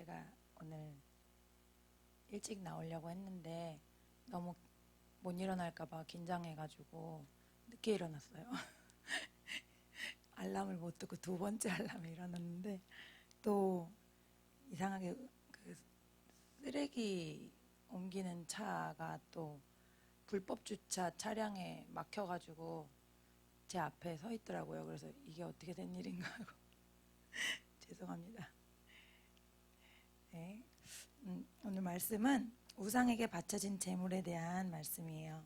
제가 오늘 일찍 나오려고 했는데 너무 못 일어날까봐 긴장해가지고 늦게 일어났어요. 알람을 못 듣고 두 번째 알람에 일어났는데 또 이상하게 그 쓰레기 옮기는 차가 또 불법 주차 차량에 막혀가지고 제 앞에 서 있더라고요. 그래서 이게 어떻게 된 일인가 하고 죄송합니다. 네. 음, 오늘 말씀은 우상에게 바쳐진 재물에 대한 말씀이에요.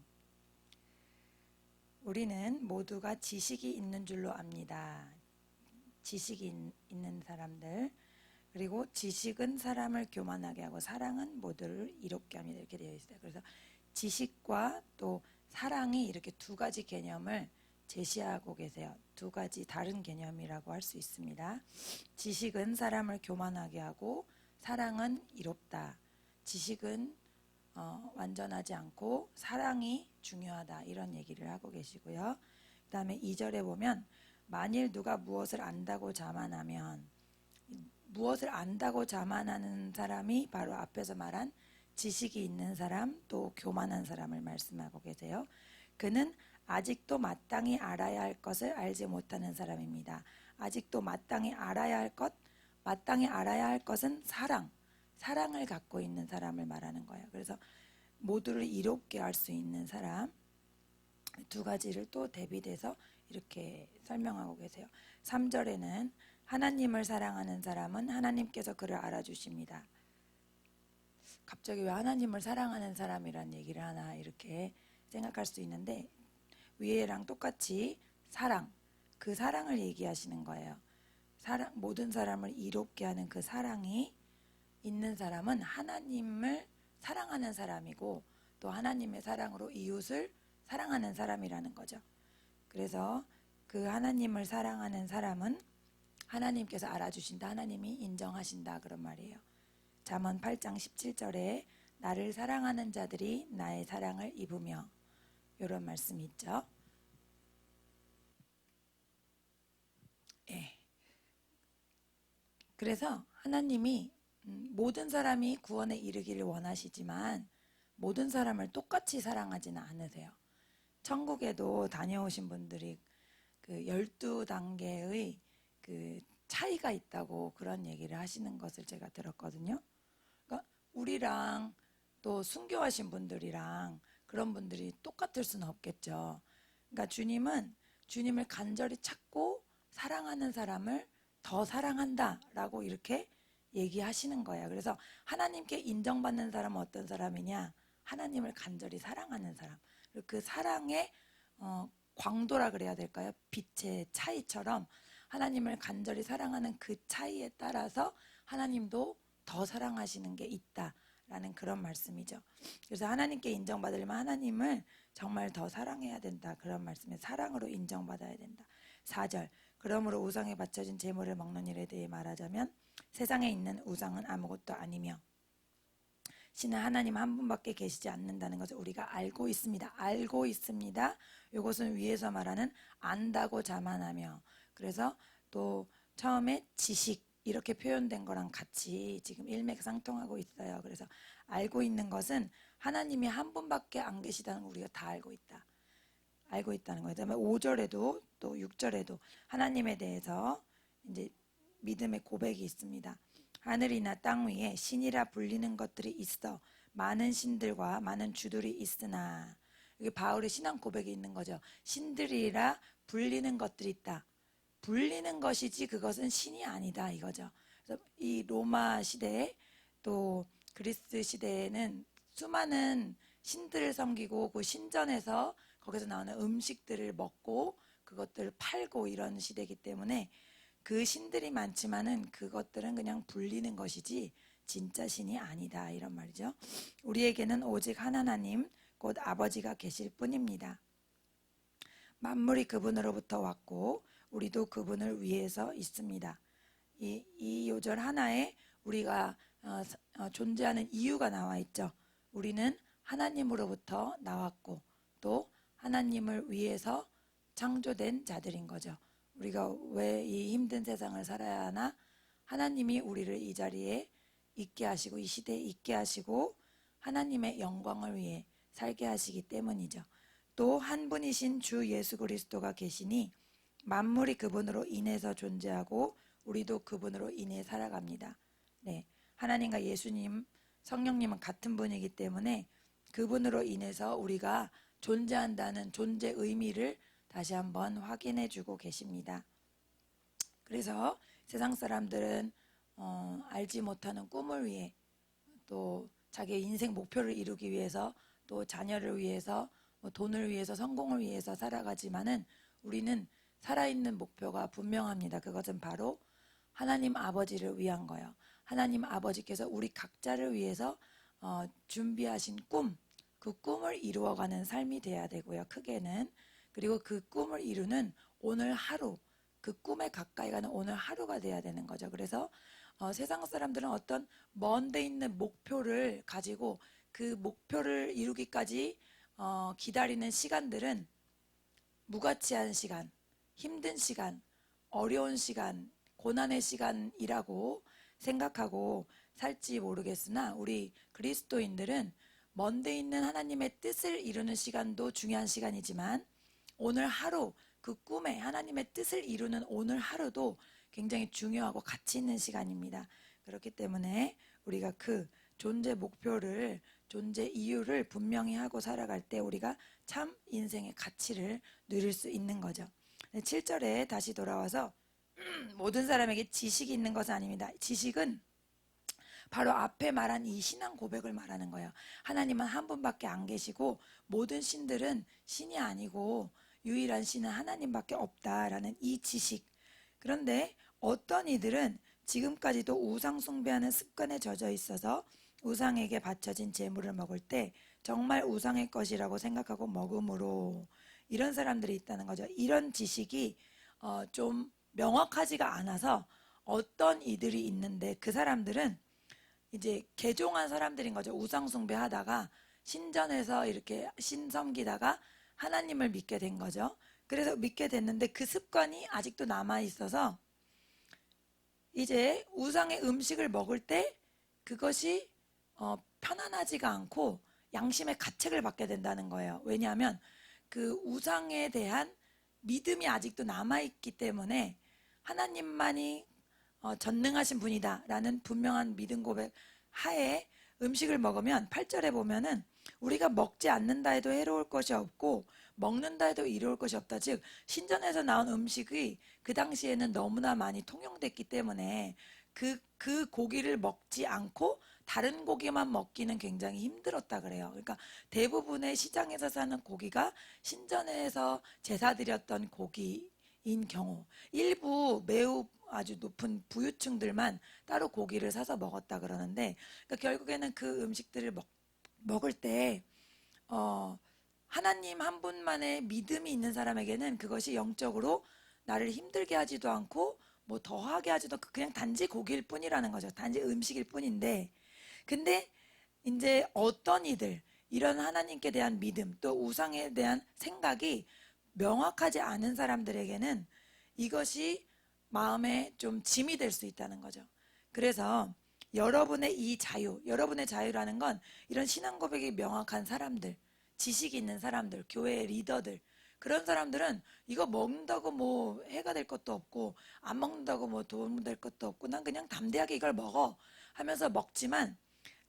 우리는 모두가 지식이 있는 줄로 압니다. 지식이 있- 있는 사람들 그리고 지식은 사람을 교만하게 하고 사랑은 모두를 이롭게 합니다. 이렇게 되어 있어요. 그래서 지식과 또 사랑이 이렇게 두 가지 개념을 제시하고 계세요. 두 가지 다른 개념이라고 할 수 있습니다. 지식은 사람을 교만하게 하고 사랑은 이롭다. 지식은 어, 완전하지 않고 사랑이 중요하다. 이런 얘기를 하고 계시고요. 그 다음에 2절에 보면 만일 누가 무엇을 안다고 자만하면 무엇을 안다고 자만하는 사람이 바로 앞에서 말한 지식이 있는 사람 또 교만한 사람을 말씀하고 계세요. 그는 아직도 마땅히 알아야 할 것을 알지 못하는 사람입니다. 아직도 마땅히 알아야 할 것, 마땅히 알아야 할 것은 사랑, 사랑을 갖고 있는 사람을 말하는 거예요. 그래서 모두를 이롭게 할 수 있는 사람 두 가지를 또 대비돼서 이렇게 설명하고 계세요. 3절에는 하나님을 사랑하는 사람은 하나님께서 그를 알아주십니다. 갑자기 왜 하나님을 사랑하는 사람이란 얘기를 하나 이렇게 생각할 수 있는데 위에랑 똑같이 사랑 그 사랑을 얘기하시는 거예요. 사랑 모든 사람을 이롭게 하는 그 사랑이 있는 사람은 하나님을 사랑하는 사람이고 또 하나님의 사랑으로 이웃을 사랑하는 사람이라는 거죠. 그래서 그 하나님을 사랑하는 사람은 하나님께서 알아주신다. 하나님이 인정하신다. 그런 말이에요. 잠언 8장 17절에 나를 사랑하는 자들이 나의 사랑을 입으며 이런 말씀이 있죠. 그래서 하나님이 음, 모든 사람이 구원에 이르기를 원하시지만 모든 사람을 똑같이 사랑하지는 않으세요. 천국에도 다녀오신 분들이 그 12단계의 그 차이가 있다고 그런 얘기를 하시는 것을 제가 들었거든요. 그러니까 우리랑 또 순교하신 분들이랑 그런 분들이 똑같을 수는 없겠죠. 그러니까 주님은 주님을 간절히 찾고 사랑하는 사람을 더 사랑한다 라고 이렇게 얘기하시는 거예요. 그래서 하나님께 인정받는 사람은 어떤 사람이냐? 하나님을 간절히 사랑하는 사람. 그리고 그 사랑의 어, 광도라 그래야 될까요? 빛의 차이처럼 하나님을 간절히 사랑하는 그 차이에 따라서 하나님도 더 사랑하시는 게 있다라는 그런 말씀이죠. 그래서 하나님께 인정받으려면 하나님을 정말 더 사랑해야 된다. 그런 말씀에 사랑으로 인정받아야 된다. 4절. 그러므로 우상에 바쳐진 제물을 먹는 일에 대해 말하자면 세상에 있는 우상은 아무것도 아니며 신은 하나님 한 분밖에 계시지 않는다는 것을 우리가 알고 있습니다. 알고 있습니다. 이것은 위에서 말하는 안다고 자만하며 그래서 또 처음에 지식 이렇게 표현된 거랑 같이 지금 일맥상통하고 있어요. 그래서 알고 있는 것은 하나님이 한 분밖에 안 계시다는 걸 우리가 다 알고 있다. 알고 있다는 거예요. 그다음에 5절에도 또 6절에도 하나님에 대해서 이제 믿음의 고백이 있습니다. 하늘이나 땅 위에 신이라 불리는 것들이 있어 많은 신들과 많은 주들이 있으나 여기 바울의 신앙 고백이 있는 거죠. 신들이라 불리는 것들이 있다. 불리는 것이지 그것은 신이 아니다 이거죠. 그래서 이 로마 시대에 또 그리스 시대에는 수많은 신들을 섬기고 그 신전에서 거기서 나오는 음식들을 먹고 그것들을 팔고 이런 시대이기 때문에 그 신들이 많지만은 그것들은 그냥 불리는 것이지 진짜 신이 아니다 이런 말이죠. 우리에게는 오직 한 하나님 곧 아버지가 계실 뿐입니다. 만물이 그분으로부터 왔고 우리도 그분을 위해서 있습니다. 이, 이 요절 하나에 우리가 어, 어, 존재하는 이유가 나와 있죠. 우리는 하나님으로부터 나왔고 또 하나님을 위해서 창조된 자들인 거죠. 우리가 왜 이 힘든 세상을 살아야 하나? 하나님이 우리를 이 자리에 있게 하시고 이 시대에 있게 하시고 하나님의 영광을 위해 살게 하시기 때문이죠. 또 한 분이신 주 예수 그리스도가 계시니 만물이 그분으로 인해서 존재하고 우리도 그분으로 인해 살아갑니다. 네. 하나님과 예수님, 성령님은 같은 분이기 때문에 그분으로 인해서 우리가 존재한다는 존재 의미를 다시 한번 확인해 주고 계십니다. 그래서 세상 사람들은 어, 알지 못하는 꿈을 위해 또 자기의 인생 목표를 이루기 위해서 또 자녀를 위해서 뭐 돈을 위해서 성공을 위해서 살아가지만은 우리는 살아있는 목표가 분명합니다. 그것은 바로 하나님 아버지를 위한 거예요. 하나님 아버지께서 우리 각자를 위해서 어, 준비하신 꿈, 그 꿈을 이루어가는 삶이 돼야 되고요. 크게는 그리고 그 꿈을 이루는 오늘 하루, 그 꿈에 가까이 가는 오늘 하루가 돼야 되는 거죠. 그래서 어, 세상 사람들은 어떤 먼데 있는 목표를 가지고 그 목표를 이루기까지 어, 기다리는 시간들은 무가치한 시간, 힘든 시간, 어려운 시간, 고난의 시간이라고 생각하고 살지 모르겠으나 우리 그리스도인들은 먼데 있는 하나님의 뜻을 이루는 시간도 중요한 시간이지만 오늘 하루 그 꿈에 하나님의 뜻을 이루는 오늘 하루도 굉장히 중요하고 가치 있는 시간입니다. 그렇기 때문에 우리가 그 존재 목표를 존재 이유를 분명히 하고 살아갈 때 우리가 참 인생의 가치를 누릴 수 있는 거죠. 7절에 다시 돌아와서 모든 사람에게 지식이 있는 것은 아닙니다. 지식은 바로 앞에 말한 이 신앙 고백을 말하는 거예요. 하나님은 한 분밖에 안 계시고 모든 신들은 신이 아니고 유일한 신은 하나님밖에 없다라는 이 지식. 그런데 어떤 이들은 지금까지도 우상 숭배하는 습관에 젖어 있어서 우상에게 바쳐진 재물을 먹을 때 정말 우상의 것이라고 생각하고 먹음으로 이런 사람들이 있다는 거죠. 이런 지식이 어, 좀 명확하지가 않아서 어떤 이들이 있는데 그 사람들은 이제 개종한 사람들인 거죠. 우상 숭배하다가 신전에서 이렇게 신 섬기다가 하나님을 믿게 된 거죠. 그래서 믿게 됐는데 그 습관이 아직도 남아 있어서 이제 우상의 음식을 먹을 때 그것이 어, 편안하지가 않고 양심의 가책을 받게 된다는 거예요. 왜냐하면 그 우상에 대한 믿음이 아직도 남아 있기 때문에 하나님만이 어, 전능하신 분이다라는 분명한 믿음 고백 하에 음식을 먹으면 8절에 보면은 우리가 먹지 않는다 해도 해로울 것이 없고 먹는다 해도 이로울 것이 없다. 즉 신전에서 나온 음식이 그 당시에는 너무나 많이 통용됐기 때문에 그, 그 고기를 먹지 않고 다른 고기만 먹기는 굉장히 힘들었다 그래요. 그러니까 대부분의 시장에서 사는 고기가 신전에서 제사 드렸던 고기인 경우 일부 매우 아주 높은 부유층들만 따로 고기를 사서 먹었다 그러는데 그러니까 결국에는 그 음식들을 먹, 먹을 때 어, 하나님 한 분만의 믿음이 있는 사람에게는 그것이 영적으로 나를 힘들게 하지도 않고 뭐 더하게 하지도 그냥 단지 고기일 뿐이라는 거죠. 단지 음식일 뿐인데 근데 이제 어떤 이들 이런 하나님께 대한 믿음 또 우상에 대한 생각이 명확하지 않은 사람들에게는 이것이 마음에 좀 짐이 될 수 있다는 거죠. 그래서 여러분의 이 자유, 여러분의 자유라는 건 이런 신앙 고백이 명확한 사람들, 지식이 있는 사람들, 교회의 리더들, 그런 사람들은 이거 먹는다고 뭐 해가 될 것도 없고, 안 먹는다고 뭐 도움 될 것도 없고, 난 그냥 담대하게 이걸 먹어 하면서 먹지만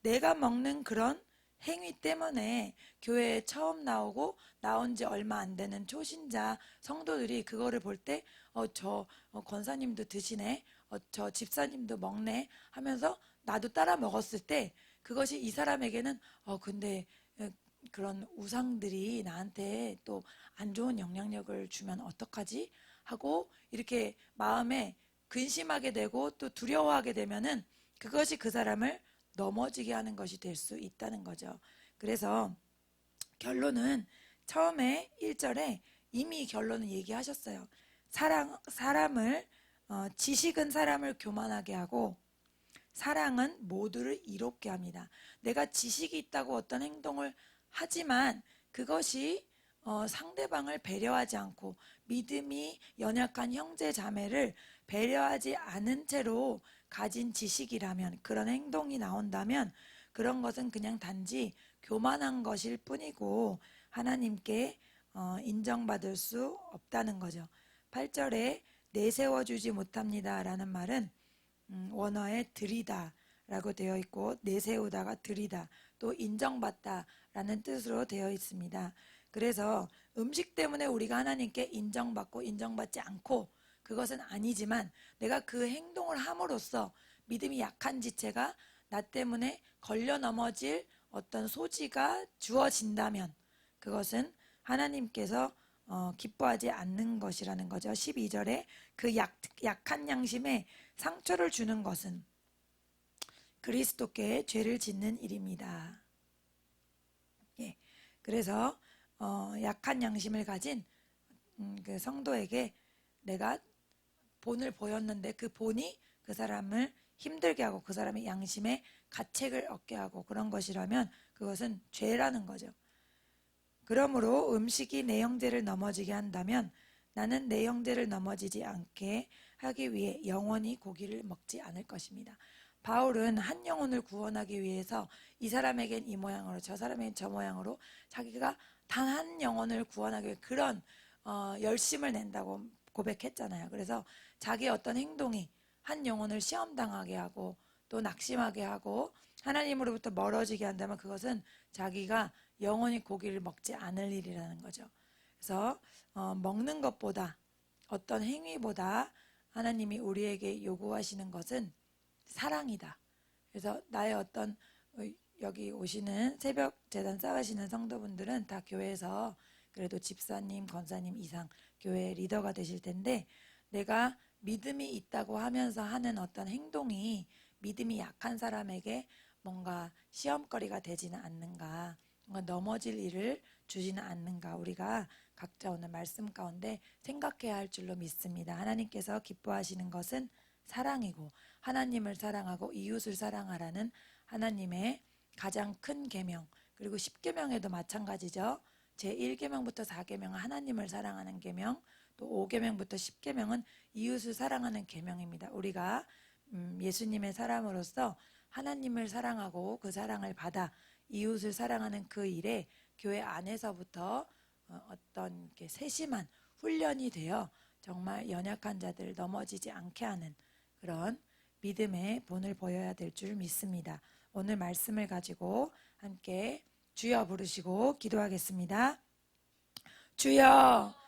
내가 먹는 그런 행위 때문에 교회에 처음 나오고 나온 지 얼마 안 되는 초신자 성도들이 그거를 볼 때, 어, 저 어, 권사님도 드시네, 어, 저 집사님도 먹네 하면서 나도 따라 먹었을 때 그것이 이 사람에게는, 어, 근데 어, 그런 우상들이 나한테 또 안 좋은 영향력을 주면 어떡하지? 하고 이렇게 마음에 근심하게 되고 또 두려워하게 되면은 그것이 그 사람을 넘어지게 하는 것이 될 수 있다는 거죠. 그래서 결론은 처음에 1절에 이미 결론은 얘기하셨어요. 사랑, 사람을, 어, 지식은 사람을 교만하게 하고 사랑은 모두를 이롭게 합니다. 내가 지식이 있다고 어떤 행동을 하지만 그것이 어, 상대방을 배려하지 않고 믿음이 연약한 형제 자매를 배려하지 않은 채로 가진 지식이라면 그런 행동이 나온다면 그런 것은 그냥 단지 교만한 것일 뿐이고 하나님께 어, 인정받을 수 없다는 거죠. 8절에 내세워 주지 못합니다라는 말은 음, 원어에 들이다라고 되어 있고 내세우다가 들이다 또 인정받다라는 뜻으로 되어 있습니다. 그래서 음식 때문에 우리가 하나님께 인정받고 인정받지 않고 그것은 아니지만 내가 그 행동을 함으로써 믿음이 약한 지체가 나 때문에 걸려 넘어질 어떤 소지가 주어진다면 그것은 하나님께서 어, 기뻐하지 않는 것이라는 거죠. 12절에 그 약, 약한 양심에 상처를 주는 것은 그리스도께 죄를 짓는 일입니다. 예. 그래서 어, 약한 양심을 가진 음, 그 성도에게 내가 본을 보였는데 그 본이 그 사람을 힘들게 하고 그 사람의 양심에 가책을 얻게 하고 그런 것이라면 그것은 죄라는 거죠. 그러므로 음식이 내 형제를 넘어지게 한다면 나는 내 형제를 넘어지지 않게 하기 위해 영원히 고기를 먹지 않을 것입니다. 바울은 한 영혼을 구원하기 위해서 이 사람에겐 이 모양으로 저 사람에겐 저 모양으로 자기가 단 한 영혼을 구원하기 위해 그런 어, 열심을 낸다고 고백했잖아요. 그래서 자기 어떤 행동이 한 영혼을 시험당하게 하고 또 낙심하게 하고 하나님으로부터 멀어지게 한다면 그것은 자기가 영원히 고기를 먹지 않을 일이라는 거죠. 그래서 어, 먹는 것보다 어떤 행위보다 하나님이 우리에게 요구하시는 것은 사랑이다. 그래서 나의 어떤 어, 여기 오시는 새벽 재단 쌓으시는 성도분들은 다 교회에서 그래도 집사님, 권사님 이상 교회 리더가 되실 텐데 내가 믿음이 있다고 하면서 하는 어떤 행동이 믿음이 약한 사람에게 뭔가 시험거리가 되지는 않는가, 뭔가 넘어질 일을 주지는 않는가, 우리가 각자 오늘 말씀 가운데 생각해야 할 줄로 믿습니다. 하나님께서 기뻐하시는 것은 사랑이고, 하나님을 사랑하고 이웃을 사랑하라는 하나님의 가장 큰 계명, 그리고 10계명에도 마찬가지죠. 제1계명부터 4계명은 하나님을 사랑하는 계명, 또 5계명부터 10계명은 이웃을 사랑하는 계명입니다. 우리가 음, 예수님의 사람으로서 하나님을 사랑하고 그 사랑을 받아 이웃을 사랑하는 그 일에 교회 안에서부터 어, 어떤 이렇게 세심한 훈련이 되어 정말 연약한 자들 넘어지지 않게 하는 그런 믿음의 본을 보여야 될 줄 믿습니다. 오늘 말씀을 가지고 함께 주여 부르시고 기도하겠습니다. 주여